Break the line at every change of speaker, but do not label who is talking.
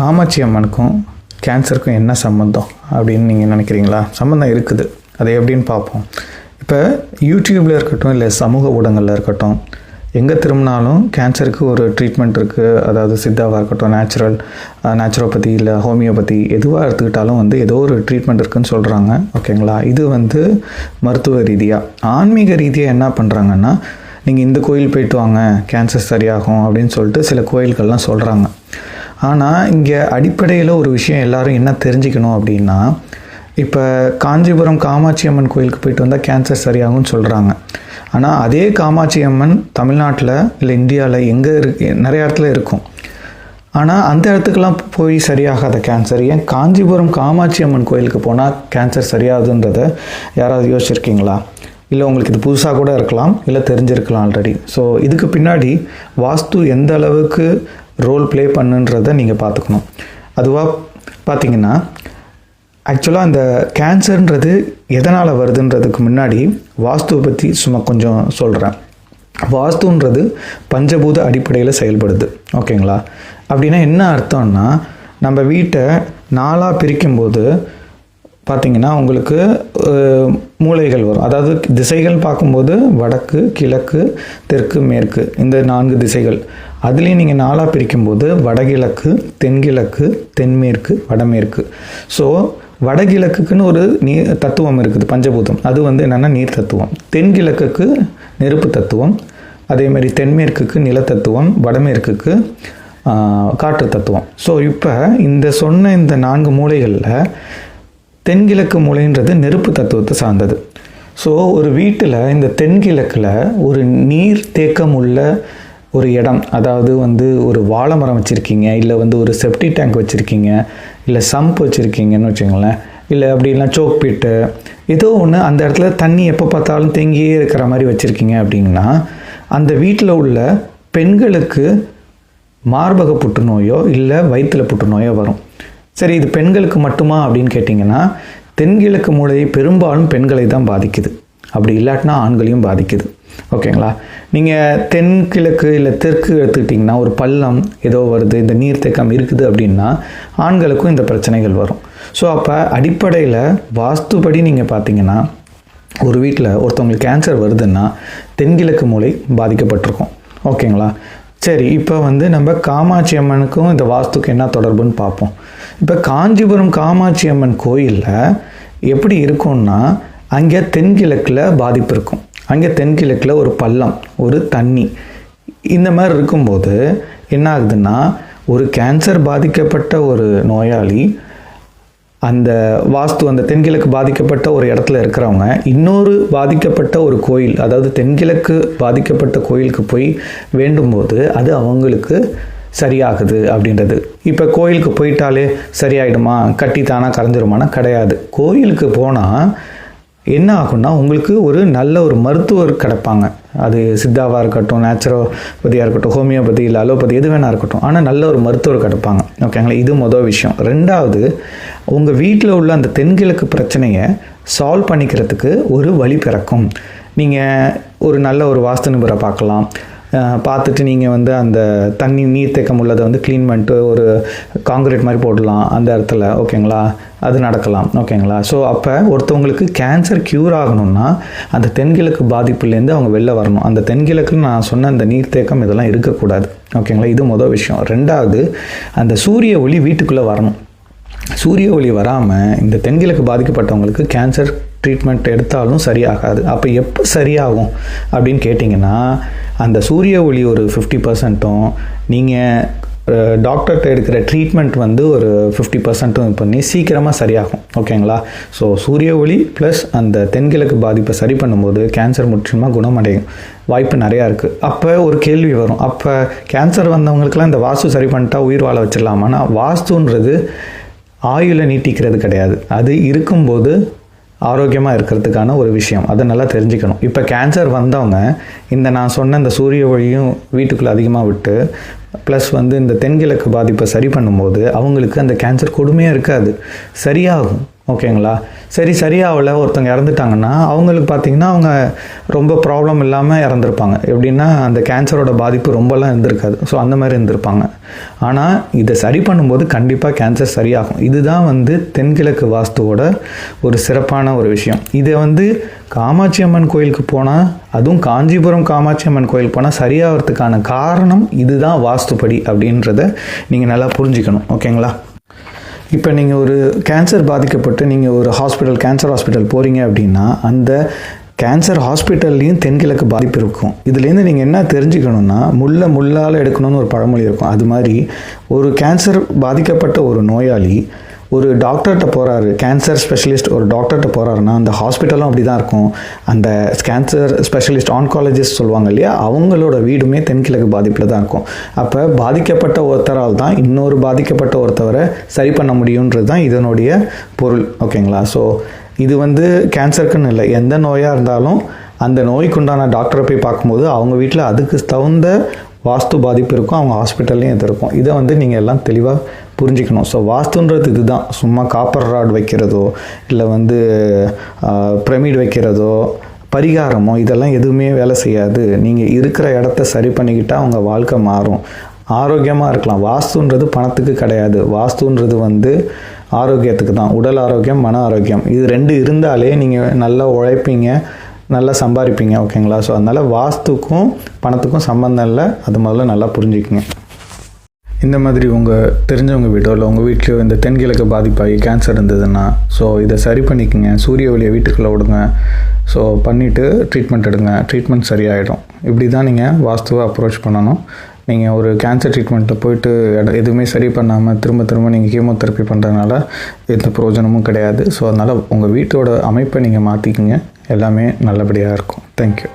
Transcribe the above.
காமாட்சி அம்மனுக்கும் கேன்சருக்கும் என்ன சம்மந்தம் அப்படின்னு நீங்கள் நினைக்கிறீங்களா? சம்மந்தம் இருக்குது. அதை எப்படின்னு பார்ப்போம். இப்போ யூடியூப்பில் இருக்கட்டும் இல்லை சமூக ஊடகங்களில் இருக்கட்டும் எங்கே திரும்பினாலும் கேன்சருக்கு ஒரு ட்ரீட்மெண்ட் இருக்குது அதாவது சித்தாவாக இருக்கட்டும் நேச்சுரல் நேச்சுரோபதி இல்லை ஹோமியோபதி எதுவாக எடுத்துக்கிட்டாலும் வந்து ஏதோ ஒரு ட்ரீட்மெண்ட் இருக்குன்னு சொல்கிறாங்க ஓகேங்களா இது வந்து மருத்துவ ரீதியாக ஆன்மீக ரீதியாக என்ன பண்ணுறாங்கன்னா நீங்கள் இந்த கோயில் போயிட்டு வாங்க கேன்சர் சரியாகும் அப்படின்னு சொல்லிட்டு சில கோயில்கள்லாம் சொல்கிறாங்க ஆனால் இங்கே அடிப்படையில் ஒரு விஷயம் எல்லாரும் என்ன தெரிஞ்சுக்கணும் அப்படின்னா இப்போ காஞ்சிபுரம் காமாட்சி அம்மன் கோயிலுக்கு போயிட்டு வந்தால் கேன்சர் சரியாகும்னு சொல்கிறாங்க ஆனால் அதே காமாட்சி அம்மன் தமிழ்நாட்டில் இல்லை இந்தியாவில் எங்கே இருக்கு நிறைய இடத்துல இருக்கும். ஆனால் அந்த இடத்துக்கெல்லாம் போய் சரியாகாத கேன்சர் ஏன் காஞ்சிபுரம் காமாட்சி அம்மன் கோயிலுக்கு போனால் கேன்சர் சரியாகுதுன்றதை யாராவது யோசிச்சிருக்கீங்களா? இல்லை உங்களுக்கு இது புதுசாக கூட இருக்கலாம் இல்லை தெரிஞ்சிருக்கலாம் ஆல்ரெடி ஸோ இதுக்கு பின்னாடி வாஸ்து எந்த அளவுக்கு ரோல் ப்ளே பண்ணுன்றதை நீங்கள் பார்த்துக்கணும். அதுவாக பார்த்தீங்கன்னா ஆக்சுவலாக இந்த கேன்சர்ன்றது எதனால் வருதுன்றதுக்கு முன்னாடி வாஸ்துவை பற்றி சும்மா கொஞ்சம் சொல்கிறேன் வாஸ்துன்றது பஞ்சபூத அடிப்படையில் செயல்படுது. ஓகேங்களா? அப்படின்னா என்ன அர்த்தம்னா நம்ம வீட்டை நாளாக பிரிக்கும்போது பார்த்தீங்கன்னா உங்களுக்கு மூளைகள் வரும். அதாவது திசைகள் பார்க்கும்போது வடக்கு கிழக்கு தெற்கு மேற்கு இந்த நான்கு திசைகள். அதுலேயும் நீங்கள் நாளாக பிரிக்கும்போது வடகிழக்கு தென்கிழக்கு தென்மேற்கு வடமேற்கு. ஸோ வடகிழக்குக்குன்னு ஒரு நீர் தத்துவம் இருக்குது பஞ்சபூதம். அது வந்து என்னென்னா நீர் தத்துவம். தென்கிழக்குக்கு நெருப்பு தத்துவம். அதே மாதிரி தென்மேற்குக்கு நிலத்தத்துவம் வடமேற்குக்கு காற்று தத்துவம். ஸோ இப்போ இந்த சொன்ன இந்த நான்கு மூலைகளில் தென்கிழக்கு மூலைன்றது நெருப்பு தத்துவத்தை சார்ந்தது. ஸோ ஒரு வீட்டில் இந்த தென்கிழக்கில் ஒரு நீர் தேக்கம் உள்ள ஒரு இடம் அதாவது வந்து ஒரு வாழை மரம் வச்சுருக்கீங்க இல்லை வந்து ஒரு செப்டி டேங்க் வச்சுருக்கீங்க இல்லை சம்ப் வச்சுருக்கீங்கன்னு வச்சுங்களேன் இல்லை அப்படின்னா சோக் பிட்டு ஏதோ ஒன்று அந்த இடத்துல தண்ணி எப்போ பார்த்தாலும் தேங்கியே இருக்கிற மாதிரி வச்சுருக்கீங்க அப்படின்னா அந்த வீட்டில் உள்ள பெண்களுக்கு மார்பக புற்றுநோயோ இல்லை வயிற்றில் புற்றுநோயோ வரும். சரி இது பெண்களுக்கு மட்டுமா அப்படின்னு கேட்டிங்கன்னா தென்கிழக்கு மூளையை பெரும்பாலும் பெண்களை தான் பாதிக்குது. அப்படி இல்லாட்டினா ஆண்களையும் பாதிக்குது. ஓகேங்களா? நீங்கள் தென்கிழக்கு இல்லை தெற்கு எடுத்துக்கிட்டிங்கன்னா ஒரு பள்ளம் ஏதோ வருது இந்த நீர்த்தேக்கம் இருக்குது அப்படின்னா ஆண்களுக்கும் இந்த பிரச்சனைகள் வரும். ஸோ அப்போ அடிப்படையில் வாஸ்துபடி நீங்கள் பார்த்தீங்கன்னா ஒரு வீட்டில் ஒருத்தவங்களுக்கு கேன்சர் வருதுன்னா தென்கிழக்கு மூளை பாதிக்கப்பட்டிருக்கும். ஓகேங்களா? சரி இப்போ வந்து நம்ம காமாட்சி அம்மனுக்கும் இந்த வாஸ்துக்கு என்ன தொடர்புன்னு பார்ப்போம் இப்போ காஞ்சிபுரம் காமாட்சி அம்மன் கோயிலில் எப்படி இருக்கும்னா அங்கே தென்கிழக்கில் பாதிப்பு இருக்கும். அங்கே தென்கிழக்கில் ஒரு பள்ளம் ஒரு தண்ணி. இந்த மாதிரி இருக்கும்போது என்ன ஆகுதுன்னா ஒரு கேன்சர் பாதிக்கப்பட்ட ஒரு நோயாளி அந்த வாஸ்து அந்த தென்கிழக்கு பாதிக்கப்பட்ட ஒரு இடத்துல இருக்கிறவங்க இன்னொரு பாதிக்கப்பட்ட ஒரு கோயில் அதாவது தென்கிழக்கு பாதிக்கப்பட்ட கோயிலுக்கு போய் வேண்டும்போது அது அவங்களுக்கு சரியாகுது அப்படின்றது. இப்போ கோயிலுக்கு போயிட்டாலே சரியாயிடுமா? கட்டி தானா கரைஞ்சிருமானா? கிடையாது. கோயிலுக்கு போனால் என்ன ஆகும்னா உங்களுக்கு ஒரு நல்ல ஒரு மருத்துவர் கிடைப்பாங்க. அது சித்தாவாக இருக்கட்டும் நேச்சுரோபதியாக இருக்கட்டும் ஹோமியோபதி இல்லை அலோபதி எது வேணா இருக்கட்டும். ஆனால் நல்ல ஒரு மருத்துவர் கிடைப்பாங்க. ஓகேங்களா இது மொதல் விஷயம். ரெண்டாவது உங்கள் வீட்டில் உள்ள அந்த தென்கிழக்கு பிரச்சனையை சால்வ் பண்ணிக்கிறதுக்கு ஒரு வழி பிறக்கும். நீங்கள் ஒரு நல்ல ஒரு வாஸ்து நிபுரை பார்க்கலாம். பார்த்துட்டு நீங்கள் வந்து அந்த தண்ணி நீர்த்தேக்கம் உள்ளதை வந்து க்ளீன் பண்ணிட்டு ஒரு காங்கிரீட் மாதிரி போடலாம் அந்த இடத்துல. ஓகேங்களா அது நடக்கலாம். ஓகேங்களா ஸோ அப்போ ஒருத்தவங்களுக்கு கேன்சர் க்யூர் ஆகணும்னா அந்த தென்கிழக்கு பாதிப்புலேருந்து அவங்க வெளில வரணும். அந்த தென்கிழக்குன்னு நான் சொன்ன அந்த நீர்த்தேக்கம் இதெல்லாம் இருக்கக்கூடாது. ஓகேங்களா இது மொதல் விஷயம். ரெண்டாவது அந்த சூரிய ஒளி வீட்டுக்குள்ளே வரணும். சூரிய ஒளி வராமல் இந்த தென்கிழக்கு பாதிக்கப்பட்டவங்களுக்கு கேன்சர் ட்ரீட்மெண்ட் எடுத்தாலும் சரியாகாது. அப்போ எப்போ சரியாகும் அப்படின்னு கேட்டிங்கன்னா அந்த சூரிய ஒளி ஒரு ஃபிஃப்டி பர்சன்ட்டும் நீங்கள் டாக்டர்கிட்ட எடுக்கிற ட்ரீட்மெண்ட் வந்து ஒரு ஃபிஃப்டி பர்சன்ட்டும் பண்ணி சீக்கிரமாக சரியாகும். ஓகேங்களா? ஸோ சூரிய ஒளி ப்ளஸ் அந்த தென்கிழக்கு பாதிப்பை சரி பண்ணும்போது கேன்சர் முற்றிலுமாக குணமடையும். வாய்ப்பு நிறையா இருக்குது அப்போ ஒரு கேள்வி வரும். அப்போ கேன்சர் வந்தவங்களுக்குலாம் இந்த வாஸ்து சரி பண்ணிட்டா உயிர் வாழ வச்சிடலாமான்னா வாஸ்துன்றது ஆயுளை நீட்டிக்கிறது கிடையாது. அது இருக்கும்போது ஆரோக்கியமாக இருக்கிறதுக்கான ஒரு விஷயம். அதை நல்லா தெரிஞ்சுக்கணும். இப்போ கேன்சர் வந்தவங்க இந்த நான் சொன்ன இந்த சூரிய ஒளியும் வீட்டுக்குள்ளே அதிகமாக விட்டு ப்ளஸ் வந்து இந்த தென்கிழக்கு பாதிப்பை சரி பண்ணும்போது அவங்களுக்கு அந்த கேன்சர் கொடுமையாக இருக்காது. சரியாகும். ஓகேங்களா? சரி சரியாகல. ஒருத்தவங்க இறந்துட்டாங்கன்னா அவங்களுக்கு பார்த்தீங்கன்னா அவங்க ரொம்ப ப்ராப்ளம் இல்லாமல் இறந்துருப்பாங்க. எப்படின்னா அந்த கேன்சரோட பாதிப்பு ரொம்பலாம் இருந்திருக்காது. ஸோ அந்த மாதிரி இருந்திருப்பாங்க. ஆனால் இதை சரி பண்ணும்போது கண்டிப்பாக கேன்சர் சரியாகும். இதுதான் வந்து தென்கிழக்கு வாஸ்துவோட ஒரு சிறப்பான ஒரு விஷயம். இதை வந்து காமாட்சி அம்மன் கோயிலுக்கு போனால் அதுவும் காஞ்சிபுரம் காமாட்சி அம்மன் கோயில் போனால் சரியாகிறதுக்கான காரணம் இதுதான் வாஸ்துப்படி அப்படின்றத நீங்கள் நல்லா புரிஞ்சுக்கணும். ஓகேங்களா? இப்போ நீங்கள் ஒரு கேன்சர் பாதிக்கப்பட்டு நீங்கள் ஒரு ஹாஸ்பிட்டல் கேன்சர் ஹாஸ்பிட்டல் போகிறீங்க அப்படின்னா அந்த கேன்சர் ஹாஸ்பிட்டல்லையும் தென்கிழக்கு பாதிப்பு இருக்கும். இதுலேருந்து நீங்கள் என்ன தெரிஞ்சுக்கணுன்னா முள்ள முள்ளால் எடுக்கணும்னு ஒரு பழமொழி இருக்கும். அது மாதிரி ஒரு கேன்சர் பாதிக்கப்பட்ட ஒரு நோயாளி ஒரு டாக்டர்கிட்ட போகிறாரு கேன்சர் ஸ்பெஷலிஸ்ட் ஒரு டாக்டர்கிட்ட போகிறாருன்னா அந்த ஹாஸ்பிட்டலும் அப்படி தான் இருக்கும். அந்த கேன்சர் ஸ்பெஷலிஸ்ட் ஆன்காலஜிஸ்ட் சொல்லுவாங்க இல்லையா? அவங்களோட வீடுமே தென்கிழக்கு பாதிப்பில் தான் இருக்கும். அப்போ பாதிக்கப்பட்ட ஒருத்தரால் தான் இன்னொரு பாதிக்கப்பட்ட ஒருத்தவரை சரி பண்ண முடியுன்றது தான் இதனுடைய பொருள். ஓகேங்களா ஸோ இது வந்து கேன்சருக்குன்னு இல்லை. எந்த நோயாக இருந்தாலும் அந்த நோய்க்குண்டான டாக்டரை போய் பார்க்கும்போது அவங்க வீட்டில் அதுக்கு தகுந்த வாஸ்து பாதிப்பு இருக்கும் அவங்க ஹாஸ்பிட்டல்லையும் இது இருக்கும். இதை வந்து நீங்கள் எல்லாம் தெளிவாக புரிஞ்சுக்கணும். ஸோ வாஸ்துன்றது இதுதான். சும்மா காப்பர் ராட் வைக்கிறதோ இல்லை வந்து பிரமிட் வைக்கிறதோ பரிகாரமோ இதெல்லாம் எதுவுமே வேலை செய்யாது. நீங்கள் இருக்கிற இடத்த சரி பண்ணிக்கிட்டால் அவங்க வாழ்க்கை மாறும். ஆரோக்கியமாக இருக்கலாம். வாஸ்துன்றது பணத்துக்கு கிடையாது. வாஸ்துன்றது வந்து ஆரோக்கியத்துக்கு தான். உடல் ஆரோக்கியம் மன ஆரோக்கியம். இது ரெண்டு இருந்தாலே நீங்கள் நல்லா உழைப்பீங்க. நல்லா சம்பாதிப்பீங்க ஓகேங்களா ஸோ அதனால் வாஸ்துக்கும் பணத்துக்கும் சம்மந்தம் இல்லை. அது முதல்ல நல்லா புரிஞ்சுக்குங்க. இந்த மாதிரி உங்கள் தெரிஞ்சவங்க வீட்டோ இல்லை உங்கள் வீட்லேயோ இந்த தென்கிழக்கு பாதிப்பாகி கேன்சர் இருந்ததுன்னா ஸோ இதை சரி பண்ணிக்கங்க. சூரிய ஒளியை வீட்டுக்குள்ளே விடுங்க. ஸோ பண்ணிவிட்டு ட்ரீட்மெண்ட் எடுங்க. ட்ரீட்மெண்ட் சரியாயிடும். இப்படி தான் நீங்கள் வாஸ்துவை அப்ரோச் பண்ணணும். நீங்கள் ஒரு கேன்சர் ட்ரீட்மெண்ட்டில் போயிட்டு எட- எதுவுமே சரி பண்ணாமல் திரும்ப திரும்ப நீங்கள் கீமோதெரப்பி பண்ணுறதுனால எந்த பிரயோஜனமும் கிடையாது. ஸோ அதனால் உங்கள் வீட்டோட அமைப்பை நீங்கள் மாற்றிக்கிங்க எல்லாமே நல்லபடியாக இருக்கும். தேங்க்யூ